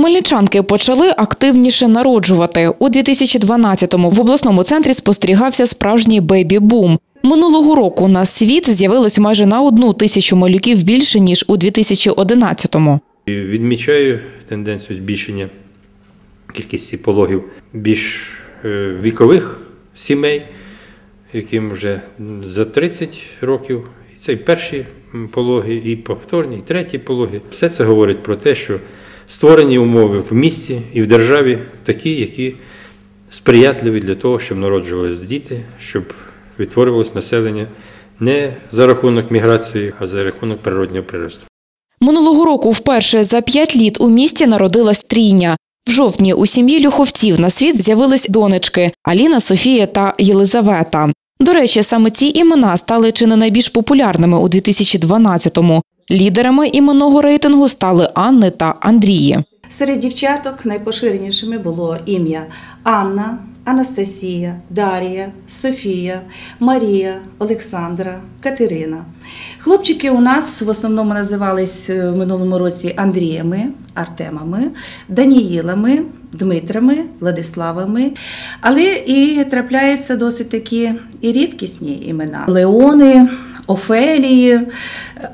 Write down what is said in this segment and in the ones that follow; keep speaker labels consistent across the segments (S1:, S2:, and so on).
S1: Хмельничанки почали активніше народжувати. У 2012-му в обласному центрі спостерігався справжній бейбі-бум. Минулого року на світ з'явилось майже на одну тисячу малюків більше, ніж у 2011-му.
S2: Відмічаю тенденцію збільшення кількості пологів більш е, вікових сімей, яким вже за 30 років. І це і перші пологи, і повторні, і треті пологи. Все це говорить про те, що створені умови в місті і в державі такі, які сприятливі для того, щоб народжувалися діти, щоб відтворювалось населення не за рахунок міграції, а за рахунок природнього приросту.
S1: Минулого року вперше за п'ять літ у місті народилась трійня. В жовтні у сім'ї Люховців на світ з'явились донечки Аліна, Софія та Єлизавета. До речі, саме ці імена стали чи не найбільш популярними у 2012-му. Лідерами іменного рейтингу стали Анни та Андрії.
S3: Серед дівчаток найпоширенішими було ім'я Анна, Анастасія, Дарія, Софія, Марія, Олександра, Катерина. Хлопчики у нас в основному називались е, в минулому році Андріями, Артемами, Даніїлами, Дмитрами, Владиславами. Але і трапляються досить такі і рідкісні імена: Леони, Офелії,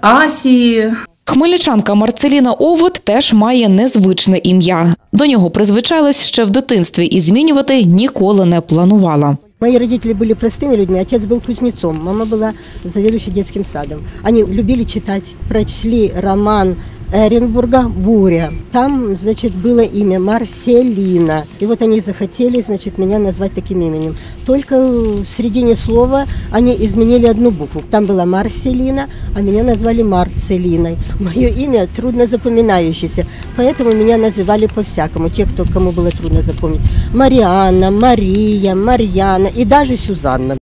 S3: Асії,
S1: Хмельничанка Марцеліна Овод теж має незвичне ім'я. До нього призвичайлась ще в дитинстві і змінювати ніколи не планувала.
S4: Мои родители были простыми людьми, отец был кузнецом, мама была заведующей детским садом. Они любили читать, прочли роман Эренбурга «Буря». Там, значит, было имя Марселина. И вот они захотели, значит, меня назвать таким именем. Только в середине слова они изменили одну букву. Там была Марселина, а меня назвали Марцелиной. Мое имя трудно запоминающееся, поэтому меня называли по-всякому, те, кто, кому было трудно запомнить. Марианна, Мария, Марьяна и даже Сюзанна.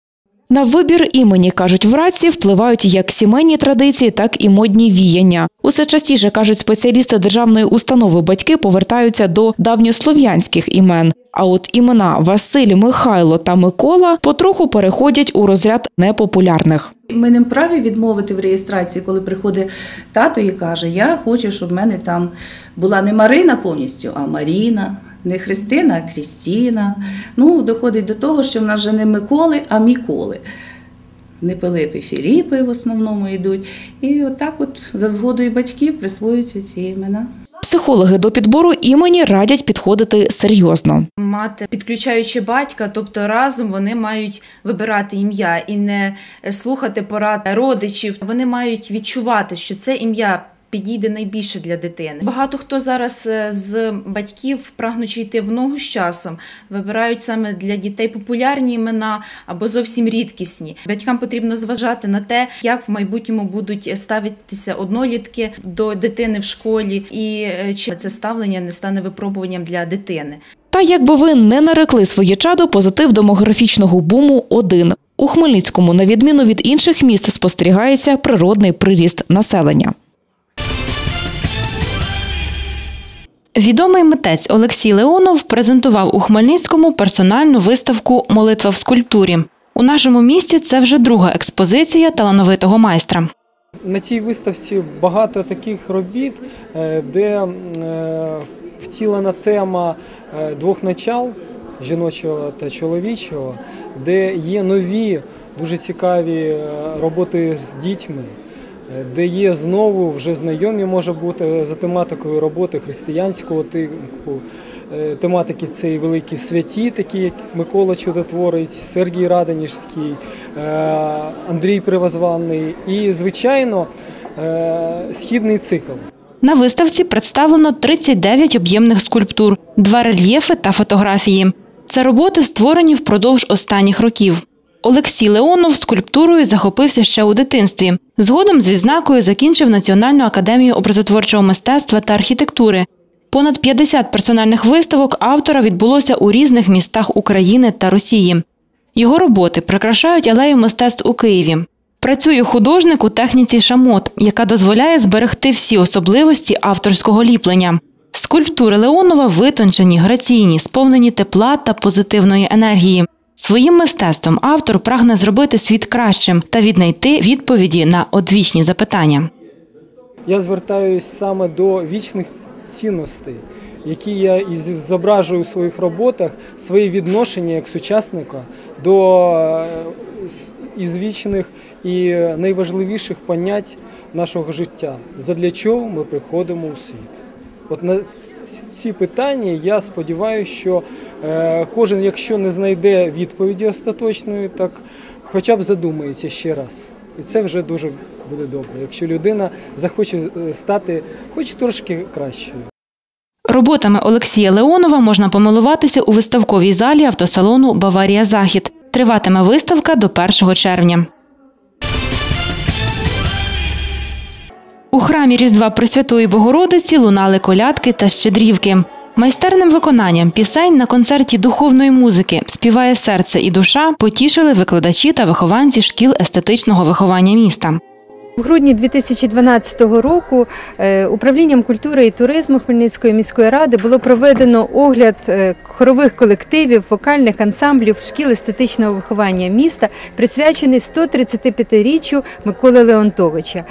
S1: На вибір імені, кажуть врадці, впливають як сімейні традиції, так і модні віяння. Усе частіше, кажуть спеціалісти державної установи, батьки повертаються до давньослов'янських імен. А от імена Василь, Михайло та Микола потроху переходять у розряд непопулярних.
S3: Ми не вправі відмовити в реєстрації, коли приходить тато і каже: Я хочу, щоб в мене там була не Марина повністю, а Маріна. Не Христина, а Крістіна. Ну, доходить до того, що в нас вже не Миколи, а Міколи. Не Пилипи, Філіпи в основному йдуть. І отак, от, за згодою батьків, присвоюються ці імена.
S1: Психологи до підбору імені радять підходити серйозно.
S5: мати, підключаючи батька, тобто разом вони мають вибирати ім'я і не слухати порад родичів. Вони мають відчувати, що це ім'я. Підійде найбільше для дитини. Багато хто зараз е, з батьків, прагнучи йти в ногу з часом, вибирають саме для дітей популярні імена або зовсім рідкісні. Батькам потрібно зважати на те, як в майбутньому будуть ставитися однолітки до дитини в школі, і е, чи це ставлення не стане випробуванням для дитини.
S1: Та якби ви не нарекли своє чадо, позитив демографічного буму один. У Хмельницькому, на відміну від інших міст, спостерігається природний приріст населення.
S6: Відомий митець Олексій Леонов презентував у Хмельницькому персональну виставку Молитва в скульптурі. У нашому місті це вже друга експозиція талановитого майстра.
S7: На цій виставці багато таких робіт, е, де е, втілена тема е, двох начал жіночого та чоловічого, де є нові, дуже цікаві роботи з дітьми, де є знову вже знайомі, може бути за тематикою роботи християнського типу. Е, Тематики це і великі святі, такі як Микола Чудотворець, Сергій Радонежський, е, Андрій Привозваний і, звичайно, е, східний цикл.
S6: На виставці представлено 39 об'ємних скульптур, два рельєфи та фотографії. Це роботи створені впродовж останніх років. Олексій Леонов скульптурою захопився ще у дитинстві. Згодом з відзнакою закінчив Національну академію образотворчого мистецтва та архітектури. Понад 50 персональних виставок автора відбулося у різних містах України та Росії. Його роботи прикрашають алею мистецтв у Києві. Працює художник у техніці шамот, яка дозволяє зберегти всі особливості авторського ліплення. Скульптури Леонова витончені, граційні, сповнені тепла та позитивної енергії. Своїм мистецтвом автор прагне зробити світ кращим та віднайти відповіді на одвічні запитання.
S7: Я звертаюсь саме до вічних цінностей, які я і зображую у своїх роботах, свої відношення як сучасника до е, ізвічних і найважливіших понять нашого життя. Задля чого ми приходимо у світ? От на ці питання я сподіваюся, що е, кожен, якщо не знайде відповіді остаточної, так хоча б задумається ще раз. І це вже дуже буде добре, якщо людина захоче е, стати хоч трошки кращою.
S6: Роботами Олексія Леонова можна помилуватися у виставковій залі автосалону Баварія Захід. Триватиме виставка до 1 червня. У храмі Різдва Пресвятої Богородиці лунали колядки та щедрівки. Майстерним виконанням пісень на концерті духовної музики Співає серце і душа потішили викладачі та вихованці шкіл естетичного виховання міста.
S8: В грудні 2012 року е, управлінням культури і туризму Хмельницької міської ради було проведено огляд е, хорових колективів, вокальних ансамблів шкіл естетичного виховання міста, присвячений 135-річчю Миколи Леонтовича.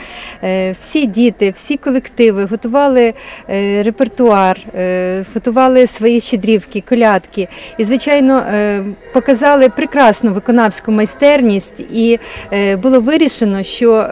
S8: Е, Всі діти, всі колективи готували репертуар, готували свої щедрівки, колядки і, звичайно, показали прекрасну виконавську майстерність. І було вирішено, що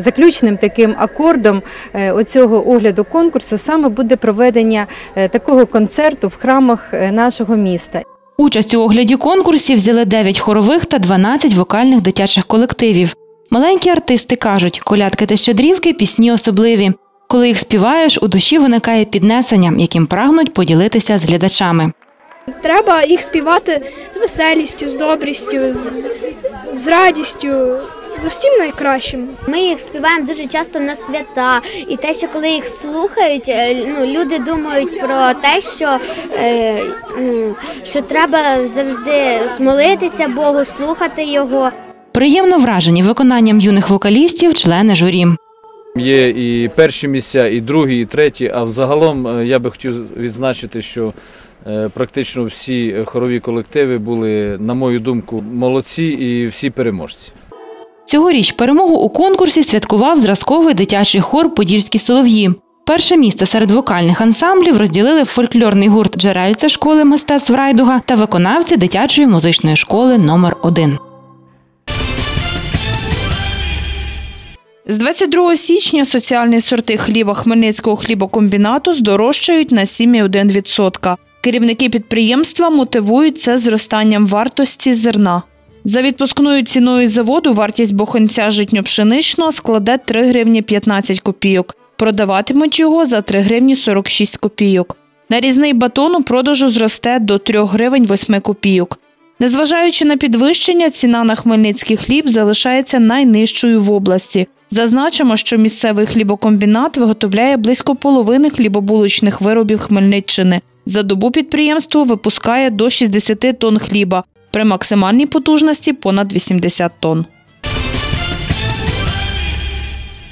S8: заключним таким акордом е, оцього огляду конкурсу саме буде проведення е, такого концерту в храмах е, нашого міста.
S6: Участь у огляді конкурсів взяли 9 хорових та 12 вокальних дитячих колективів. Маленькі артисти кажуть, колядки та щедрівки пісні особливі. Коли їх співаєш, у душі виникає піднесення, яким прагнуть поділитися з глядачами.
S9: Треба їх співати з веселістю, з добрістю, з, з радістю, з усім найкращим.
S10: Ми їх співаємо дуже часто на свята, і те, що коли їх слухають, е, ну люди думають про те, що, е, ну, що треба завжди смолитися Богу, слухати його.
S6: Приємно вражені виконанням юних вокалістів члени журі.
S11: Є і перші місця, і другі, і треті. А взагалом е, я би хотів відзначити, що е, практично всі хорові колективи були, на мою думку, молодці і всі переможці.
S6: Цьогоріч перемогу у конкурсі святкував зразковий дитячий хор Подільські солов'ї. Перше місце серед вокальних ансамблів розділили фольклорний гурт Джерельця школи мистецтв Райдуга та виконавці дитячої музичної школи номер 1
S12: З 22 січня соціальні сорти хліба Хмельницького хлібокомбінату здорожчають на 7,1%. Керівники підприємства мотивують це зростанням вартості зерна. За відпускною ціною заводу вартість боханця житньо-пшеничного складе 3 гривні 15 копійок. Продаватимуть його за 3 гривні 46 копійок. Нарізний батон у продажу зросте до 3 гривень 8 копійок. Незважаючи на підвищення, ціна на хмельницький хліб залишається найнижчою в області. Зазначимо, що місцевий хлібокомбінат виготовляє близько половини хлібобулочних виробів Хмельниччини. За добу підприємство випускає до 60 тонн хліба при максимальній потужності понад 80 тонн.